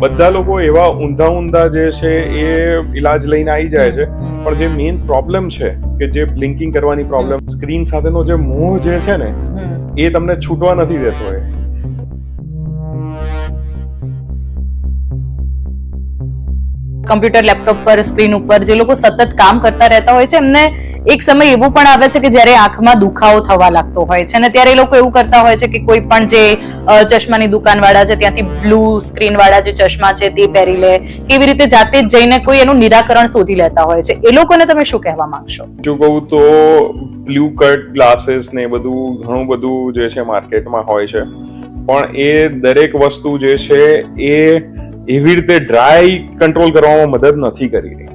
બધા લોકો એવા ઊંધા ઊંધા જે છે એ ઈલાજ લઈને આવી જાય છે. પણ જે મેઇન પ્રોબ્લેમ છે કે જે બ્લિંકિંગ કરવાની પ્રોબ્લેમ સ્ક્રીન સાથેનો જે મોહ જે છે ને એ તમને છૂટવા નથી દેતો એ. કમ્પ્યુટર, લેપટોપ પર, સ્ક્રીન ઉપર જે લોકો સતત કામ કરતા રહેતા હોય છે, એમને એક સમય એવું પણ આવે છે કે જ્યારે આંખમાં દુખાવો થવા લાગતો હોય છે. અને ત્યારે એ લોકો એવું કરતા હોય છે કે કોઈ પણ જે ચશ્માની દુકાનવાળા છે, ત્યાંથી બ્લુ સ્ક્રીન વાળા જે ચશ્મા છે, તે પહેરી લે. કેવી રીતે જાતે જ જઈને કોઈ એનું નિરાકરણ શોધી લેતા હોય છે. એ લોકોને તમે શું કહેવા માંગશો? જો કહું તો બ્લુ કટ, ગ્લાસીસ ને બધું ઘણું બધું જે છે માર્કેટમાં હોય છે. પણ એ દરેક વસ્તુ જે છે એ એવી રીતે ડ્રાય કંટ્રોલ કરવામાં મદદ નથી કરી રહી.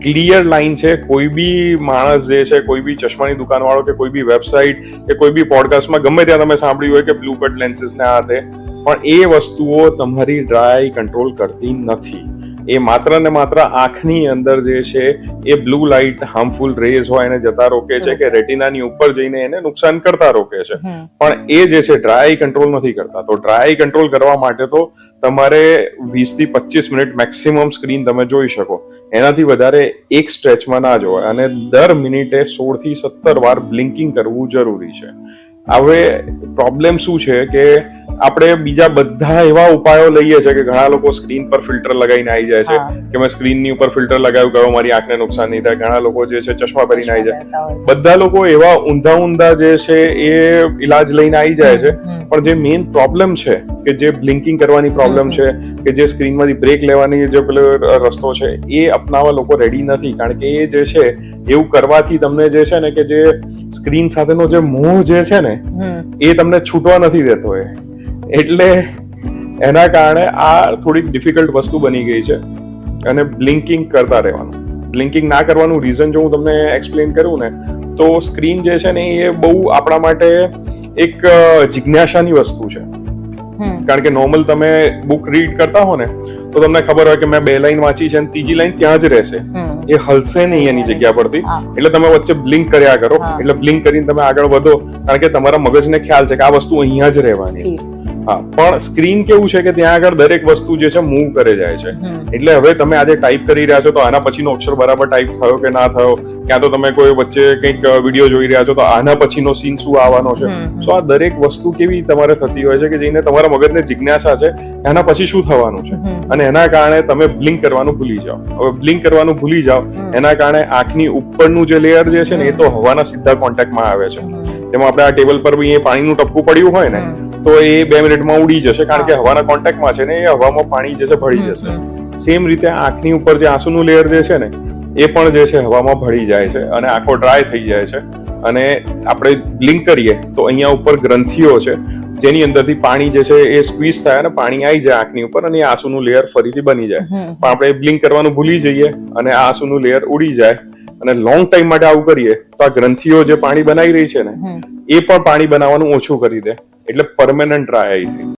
ક્લિયર લાઈન છે, કોઈ બી માણસ જે છે, કોઈ બી ચશ્માની દુકાનવાળો કે કોઈ બી વેબસાઇટ કે કોઈ બી પોડકાસ્ટમાં ગમે ત્યાં તમે સાંભળ્યું હોય કે બ્લુ કટ લેન્સીસને આ તે પણ એ વસ્તુઓ તમારી ડ્રાય કંટ્રોલ કરતી નથી. એ માત્ર ને માત્ર આંખની અંદર જે છે એ બ્લુ લાઇટ હાર્મફુલ રેઝ હોય એને જતા રોકે છે કે રેટિનાની ઉપર જઈને એને નુકસાન કરતા રોકે છે. પણ એ જે છે ડ્રાય કંટ્રોલ નથી કરતા. તો ડ્રાય કંટ્રોલ કરવા માટે તો તમારે વીસથી પચીસ મિનિટ મેક્સિમમ સ્ક્રીન તમે જોઈ શકો. એનાથી વધારે એક સ્ટ્રેચમાં ના જોવાય. અને દર મિનિટે સોળથી સત્તર વાર બ્લિંકિંગ કરવું જરૂરી છે. હવે પ્રોબ્લેમ શું છે કે આપણે બીજા બધા એવા ઉપાયો લઈએ છે કે ઘણા લોકો સ્ક્રીન પર ફિલ્ટર લગાવીને આવી જાય છે કે મેં સ્ક્રીનની ઉપર ફિલ્ટર લગાવ્યું ગયો મારી આંખને નુકસાન નહીં થાય. ઘણા લોકો જે છે ચશ્મા પહેરીને આવી જાય. બધા લોકો એવા ઊંધા ઊંધા જે છે એ ઈલાજ લઈને આવી જાય છે. પણ જે મેઇન પ્રોબ્લેમ છે કે જે બ્લિંકિંગ કરવાની પ્રોબ્લેમ છે કે જે સ્ક્રીનમાંથી બ્રેક લેવાની જે પેલો રસ્તો છે એ અપનાવવા લોકો રેડી નથી. કારણ કે એ જે છે એવું કરવાથી તમને જે છે ને કે જે સ્ક્રીન સાથેનો જે મોહ જે છે ને એ તમને છૂટવા નથી દેતો એ. એટલે એના કારણે આ થોડીક ડિફિકલ્ટ વસ્તુ બની ગઈ છે અને બ્લિંકિંગ કરતા રહેવાનું. બ્લિંકિંગ ના કરવાનું રીઝન જો હું તમને એક્સપ્લેન કરું ને તો સ્ક્રીન જે છે ને એ બહુ આપણા માટે એક જિજ્ઞાસાની વસ્તુ છે. કારણ કે નોર્મલ તમે બુક રીડ કરતા હો ને તો તમને ખબર હોય કે મેં બે લાઈન વાંચી છે અને ત્રીજી લાઈન ત્યાં જ રહેશે. એ હલશે નહીં એની જગ્યા પરથી. એટલે તમે વચ્ચે બ્લિંક કર્યા કરો. એટલે બ્લિંક કરીને તમે આગળ વધો. કારણ કે તમારા મગજને ખ્યાલ છે કે આ વસ્તુ અહીંયા જ રહેવાની હા પણ સ્ક્રીન કેવું છે કે ત્યાં આગળ દરેક વસ્તુ જે છે મૂવ કરે જાય છે. એટલે હવે તમે આજે ટાઈપ કરી રહ્યા છો તો આના પછીનો અક્ષર બરાબર ટાઈપ થયો કે ના થયો? ક્યાં તો તમે કોઈ વચ્ચે કંઈક વીડિયો જોઈ રહ્યા છો તો આના પછીનો સીન શું આવવાનો છે. સો આ દરેક વસ્તુ કેવી તમારે થતી હોય છે કે જેને તમારા મગજને જિજ્ઞાસા છે એના પછી શું થવાનું છે? અને એના કારણે તમે બ્લિંક કરવાનું ભૂલી જાઓ. હવે બ્લિંક કરવાનું ભૂલી જાઓ એના કારણે આંખની ઉપરનું જે લેયર જે છે ને એ તો હવાના સીધા કોન્ટેક્ટમાં આવે છે. તેમાં આપણે આ ટેબલ પર બી પાણીનું ટપકું પડ્યું હોય ને તો એ બે મિનિટમાં ઉડી જશે કારણ કે હવાના કોન્ટેક્ટમાં છે ને એ હવામાં પાણી જે છે ભળી જશે. સેમ રીતે આંખની ઉપર જે આંસુનું લેયર જે છે ને એ પણ જે છે હવામાં ભળી જાય છે અને આંખો ડ્રાય થઈ જાય છે. અને આપણે બ્લિંક કરીએ તો અહીંયા ઉપર ગ્રંથિઓ છે જેની અંદરથી પાણી જે છે એ સ્ક્વીઝ થાય અને પાણી આવી જાય આંખની ઉપર અને એ આંસુનું લેયર ફરીથી બની જાય. પણ આપણે બ્લિંક કરવાનું ભૂલી જઈએ અને આ આંસુનું લેયર ઉડી જાય. અને લોંગ ટાઈમ માટે આવું કરીએ તો આ ગ્રંથિઓ જે પાણી બનાવી રહી છે ને એ પણ પાણી બનાવવાનું ઓછું કરી દે. એટલે પરમેનન્ટ ડ્રાય આવી